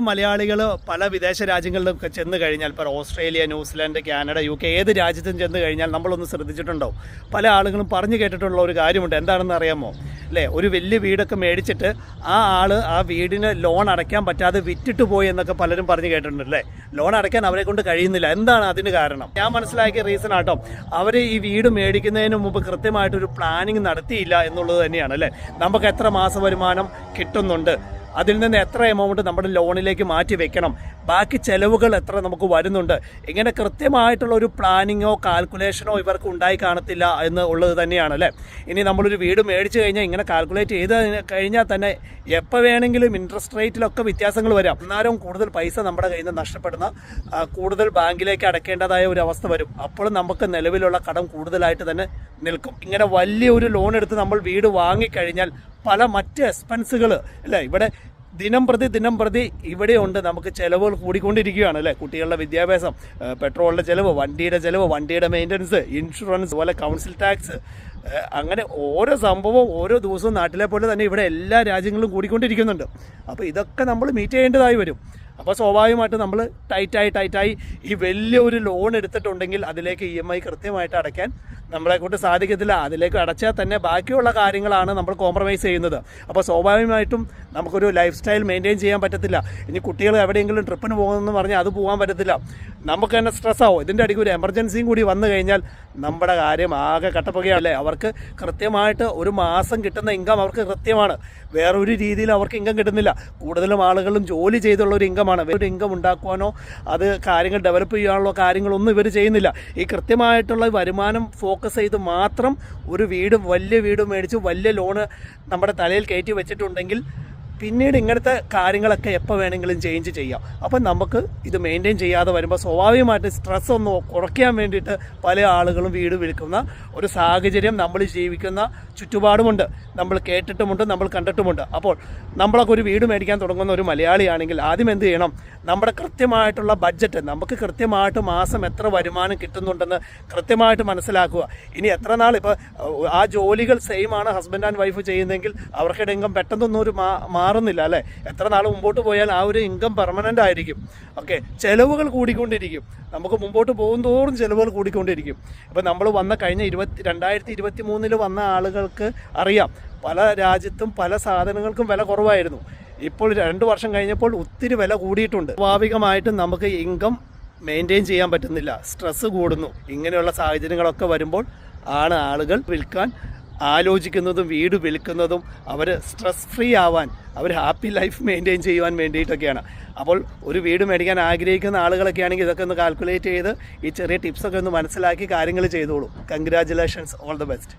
മലയാളികൾ പല വിദേശ രാജ്യങ്ങളിലും ചെന്ന് കഴിഞ്ഞാൽ ഇപ്പോൾ Australia New Zealand Canada U K ഏത് രാജ്യത്തും ചെന്ന് കഴിഞ്ഞാൽ നമ്മളൊന്ന് ശ്രദ്ധിച്ചിട്ടുണ്ടോ പല ആളുകളും പറഞ്ഞു കേട്ടിട്ടുള്ള ഒരു കാര്യമുണ്ട്. എന്താണെന്ന് അറിയാമോ? അല്ലേ? ഒരു വലിയ വീടൊക്കെ മേടിച്ചിട്ട് ആ ആൾ ആ വീടിന് ലോൺ അടയ്ക്കാൻ പറ്റാതെ വിറ്റിട്ട് പോയി എന്നൊക്കെ പലരും പറഞ്ഞു കേട്ടിട്ടുണ്ട് അല്ലേ? ലോൺ അടയ്ക്കാൻ അവരെ കൊണ്ട് കഴിയുന്നില്ല. എന്താണ് അതിന് കാരണം? ഞാൻ മനസ്സിലാക്കിയ റീസൺ ആട്ടോ. അവർ ഈ വീട് മേടിക്കുന്നതിന് മുമ്പ് കൃത്യമായിട്ടൊരു പ്ലാനിങ് നടത്തിയില്ല എന്നുള്ളത് തന്നെയാണ് അല്ലേ? നമുക്ക് എത്ര മാസ വരുമാനം കിട്ടുന്നുണ്ട്? അതിൽ നിന്ന് എത്ര എമൗണ്ട് നമ്മുടെ ലോണിലേക്ക് മാറ്റി വെക്കണം? ബാക്കി ചെലവുകൾ എത്ര നമുക്ക് വരുന്നുണ്ട്? ഇങ്ങനെ കൃത്യമായിട്ടുള്ള ഒരു പ്ലാനിങ്ങോ കാൽക്കുലേഷനോ ഇവർക്ക് ഉണ്ടായി കാണത്തില്ല എന്ന് ഉള്ളത് തന്നെയാണ് അല്ലേ? ഇനി നമ്മളൊരു വീട് മേടിച്ചു കഴിഞ്ഞാൽ ഇങ്ങനെ കാൽക്കുലേറ്റ് ചെയ്ത് കഴിഞ്ഞാൽ തന്നെ എപ്പോൾ വേണമെങ്കിലും ഇൻട്രസ്റ്റ് റേറ്റിലൊക്കെ വ്യത്യാസങ്ങൾ വരാം. അന്നേരം കൂടുതൽ പൈസ നമ്മുടെ കയ്യിൽ നിന്ന് നഷ്ടപ്പെടുന്ന കൂടുതൽ ബാങ്കിലേക്ക് അടയ്ക്കേണ്ടതായ ഒരു അവസ്ഥ വരും. അപ്പോൾ നമുക്ക് നിലവിലുള്ള കടം കൂടുതലായിട്ട് തന്നെ നിൽക്കും. ഇങ്ങനെ വലിയൊരു ലോൺ എടുത്ത് നമ്മൾ വീട് വാങ്ങിക്കഴിഞ്ഞാൽ പല മറ്റ് എക്സ്പെൻസുകൾ അല്ലേ? ഇവിടെ ദിനം പ്രതി ദിനം പ്രതി ഇവിടെയുണ്ട്. നമുക്ക് ചിലവുകൾ കൂടിക്കൊണ്ടിരിക്കുകയാണ് അല്ലേ? കുട്ടികളുടെ വിദ്യാഭ്യാസം പെട്രോളിന്റെ ചിലവ് വണ്ടിയുടെ ചിലവ് വണ്ടിയുടെ മെയിന്റനൻസ് ഇൻഷുറൻസ് പോലെ കൗൺസിൽ ടാക്സ് അങ്ങനെ ഓരോ സംഭവവും ഓരോ ദിവസവും നാട്ടിലെ പോലെ തന്നെ ഇവിടെ എല്ലാ രാജ്യങ്ങളും കൂടിക്കൊണ്ടിരിക്കുന്നുണ്ട്. അപ്പോൾ ഇതൊക്കെ നമ്മൾ മീറ്റ് ചെയ്യേണ്ടതായി വരും. അപ്പോൾ സ്വാഭാവികമായിട്ട് നമ്മൾ ടൈറ്റായി ടൈറ്റായി ഈ വലിയൊരു ലോൺ എടുത്തിട്ടുണ്ടെങ്കിൽ അതിലേക്ക് ഇ എം ഐ കൃത്യമായിട്ട് അടയ്ക്കാൻ നമ്മളെ കൊണ്ട് സാധിക്കത്തില്ല. അതിലേക്ക് അടച്ചാൽ തന്നെ ബാക്കിയുള്ള കാര്യങ്ങളാണ് നമ്മൾ കോംപ്രമൈസ് ചെയ്യുന്നത്. അപ്പോൾ സ്വാഭാവികമായിട്ടും നമുക്കൊരു ലൈഫ് സ്റ്റൈൽ മെയിന്റെയിൻ ചെയ്യാൻ പറ്റത്തില്ല. ഇനി കുട്ടികൾ എവിടെയെങ്കിലും ട്രിപ്പിന് പോകുമെന്ന് പറഞ്ഞാൽ അത് പോകാൻ പറ്റത്തില്ല. നമുക്ക് തന്നെ സ്ട്രെസ് ആവും. ഇതിന്റെ അടിക്ക് ഒരു എമർജൻസിയും കൂടി വന്നു കഴിഞ്ഞാൽ നമ്മുടെ കാര്യം ആകെ കട്ടപ്പുകയല്ലേ അവർക്ക് കൃത്യമായിട്ട് ഒരു മാസം കിട്ടുന്ന ഇൻകം അവർക്ക് കൃത്യമാണ്. വേറൊരു രീതിയിൽ അവർക്ക് ഇൻകം കിട്ടുന്നില്ല. കൂടുതലും ആളുകളും ജോലി ചെയ്തുള്ള ഒരു ഇൻകമാണ് ഒരു ഇൻകം ഉണ്ടാക്കുവാനോ അത് കാര്യങ്ങൾ ഡെവലപ്പ് ചെയ്യാനുള്ള കാര്യങ്ങളൊന്നും ഇവർ ചെയ്യുന്നില്ല. ഈ കൃത്യമായിട്ടുള്ള വരുമാനം ഫോക്കസ് ചെയ്ത് മാത്രം ഒരു വീട് വലിയ വീട് മേടിച്ച് വലിയ ലോണ് നമ്മുടെ തലയിൽ കയറ്റി വെച്ചിട്ടുണ്ടെങ്കിൽ പിന്നീട് ഇങ്ങനത്തെ കാര്യങ്ങളൊക്കെ എപ്പോൾ വേണമെങ്കിലും ചേഞ്ച് ചെയ്യാം. അപ്പം നമുക്ക് ഇത് മെയിന്റെയിൻ ചെയ്യാതെ വരുമ്പോൾ സ്വാഭാവികമായിട്ട് സ്ട്രെസ് ഒന്ന് കുറയ്ക്കാൻ വേണ്ടിയിട്ട് പല ആളുകളും വീട് വിൽക്കുന്ന ഒരു സാഹചര്യം നമ്മൾ ജീവിക്കുന്ന ചുറ്റുപാടുമുണ്ട്. നമ്മൾ കേട്ടിട്ടുമുണ്ട് നമ്മൾ കണ്ടിട്ടുമുണ്ട്. അപ്പോൾ നമ്മളൊക്കെ ഒരു വീട് മേടിക്കാൻ തുടങ്ങുന്ന ഒരു മലയാളിയാണെങ്കിൽ ആദ്യം എന്ത് ചെയ്യണം? നമ്മുടെ കൃത്യമായിട്ടുള്ള ബഡ്ജറ്റ് നമുക്ക് കൃത്യമായിട്ട് മാസം എത്ര വരുമാനം കിട്ടുന്നുണ്ടെന്ന് കൃത്യമായിട്ട് മനസ്സിലാക്കുക. ഇനി എത്ര നാൾ ഇപ്പോൾ ആ ജോലികൾ സെയിം ആണ് ഹസ്ബൻഡ് ആൻഡ് വൈഫ് ചെയ്യുന്നതെങ്കിൽ അവർക്കിടെങ്കിലും പെട്ടെന്നൊന്നും ഒരു മാ മാറുന്നില്ല അല്ലേ? എത്ര നാൾ മുമ്പോട്ട് പോയാൽ ആ ഒരു ഇൻകം പെർമനന്റ് ആയിരിക്കും. ഓക്കെ ചിലവുകൾ കൂടിക്കൊണ്ടിരിക്കും. നമുക്ക് മുമ്പോട്ട് പോകും തോറും ചിലവുകൾ കൂടിക്കൊണ്ടിരിക്കും. ഇപ്പം നമ്മൾ വന്ന കഴിഞ്ഞ ഇരുപത്തി രണ്ടായിരത്തി ഇരുപത്തി മൂന്നിൽ വന്ന ആളുകൾക്ക് അറിയാം പല രാജ്യത്തും പല സാധനങ്ങൾക്കും വില കുറവായിരുന്നു. ഇപ്പോൾ രണ്ട് വർഷം കഴിഞ്ഞപ്പോൾ ഒത്തിരി വില കൂടിയിട്ടുണ്ട്. സ്വാഭാവികമായിട്ടും നമുക്ക് ഇൻകം മെയിന്റെയിൻ ചെയ്യാൻ പറ്റുന്നില്ല. സ്ട്രെസ്സ് കൂടുന്നു. ഇങ്ങനെയുള്ള സാഹചര്യങ്ങളൊക്കെ വരുമ്പോൾ ആണ് ആളുകൾ വിൽക്കാൻ ആലോചിക്കുന്നതും വീട് വിൽക്കുന്നതും അവർ സ്ട്രെസ് ഫ്രീ ആവാൻ അവർ ഹാപ്പി ലൈഫ് മെയിന്റെയിൻ ചെയ്യുവാൻ വേണ്ടിയിട്ടൊക്കെയാണ്. അപ്പോൾ ഒരു വീട് മേടിക്കാൻ ആഗ്രഹിക്കുന്ന ആളുകളൊക്കെ ആണെങ്കിൽ ഇതൊക്കെ ഒന്ന് കാൽക്കുലേറ്റ് ചെയ്ത് ഈ ചെറിയ ടിപ്സൊക്കെ ഒന്ന് മനസ്സിലാക്കി കാര്യങ്ങൾ ചെയ്തോളൂ. Congratulations all the best